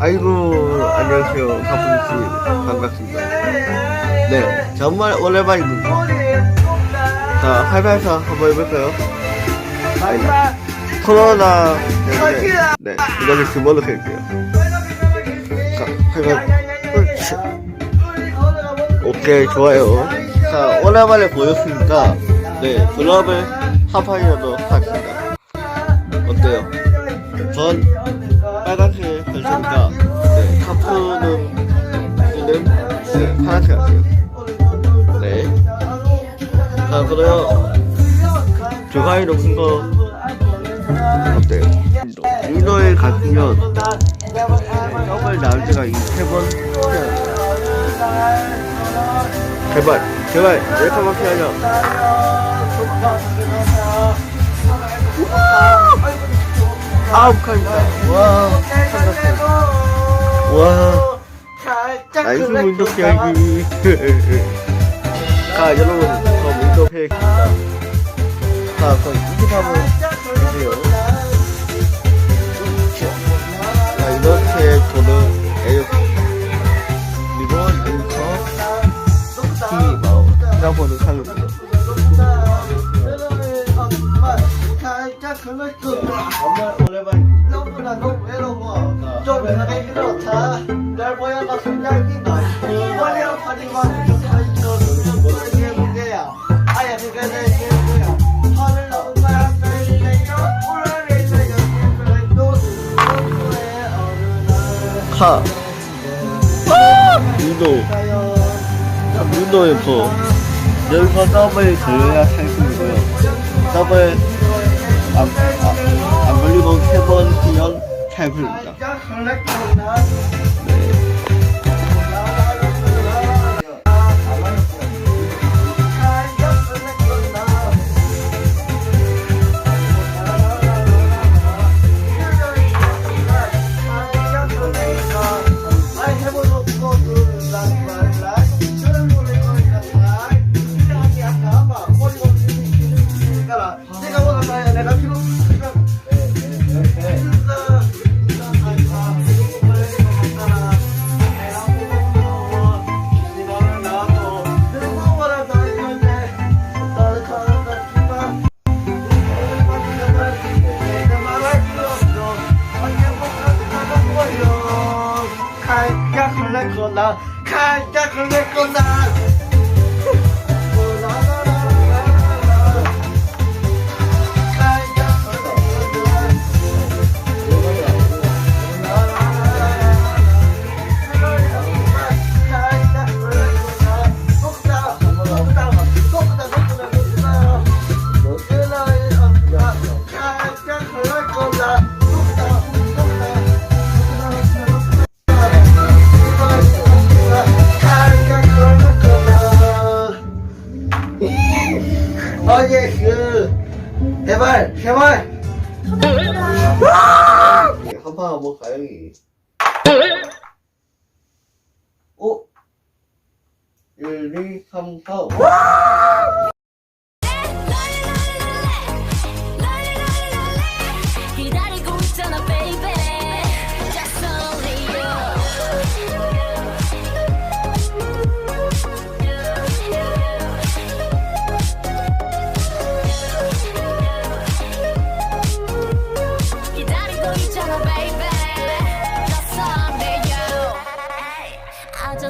아이고 안녕하세요. 가풍씨 반갑습니다. 네 정말 오랜만입니다. 자 하이파이사 한번 해볼까요? 코로나 때문에. 네 이거를 주먹으로 할게요. 자 하이파이사 오케이 좋아요. 자 오랜만에 보였으니까 네 글러블 하파이어도 하겠습니다. 어때요? 전 빨간색 할 테니까 네 카푸는 는 네, 파란색 할게요. 네 자 그래요? 조가이 높은 거? 어때요? 갔으면 네, 더블 나올 때가 이세번 제발 제발 왜 가만히 하냐 아홉 칸이다. 와 와. 나이스 문덕 이야기 자 여러분 저 문덕 해야겠습니다. 자 그럼 23번 주세요 자. 이렇게 저는 에어 그리고 희마오 지난번은 살렸고요 정말 오랜만입 어느 카 유도 유도에서 여기서 더블 걸려야 탈승이고요 더블 안, 아, 안 걸리고 세번 뛰면 탈승입니다 칼짝 흘릴 거다 어 그 제발 제발. 한판 한번 가영이? 오 1, 2, 3, 4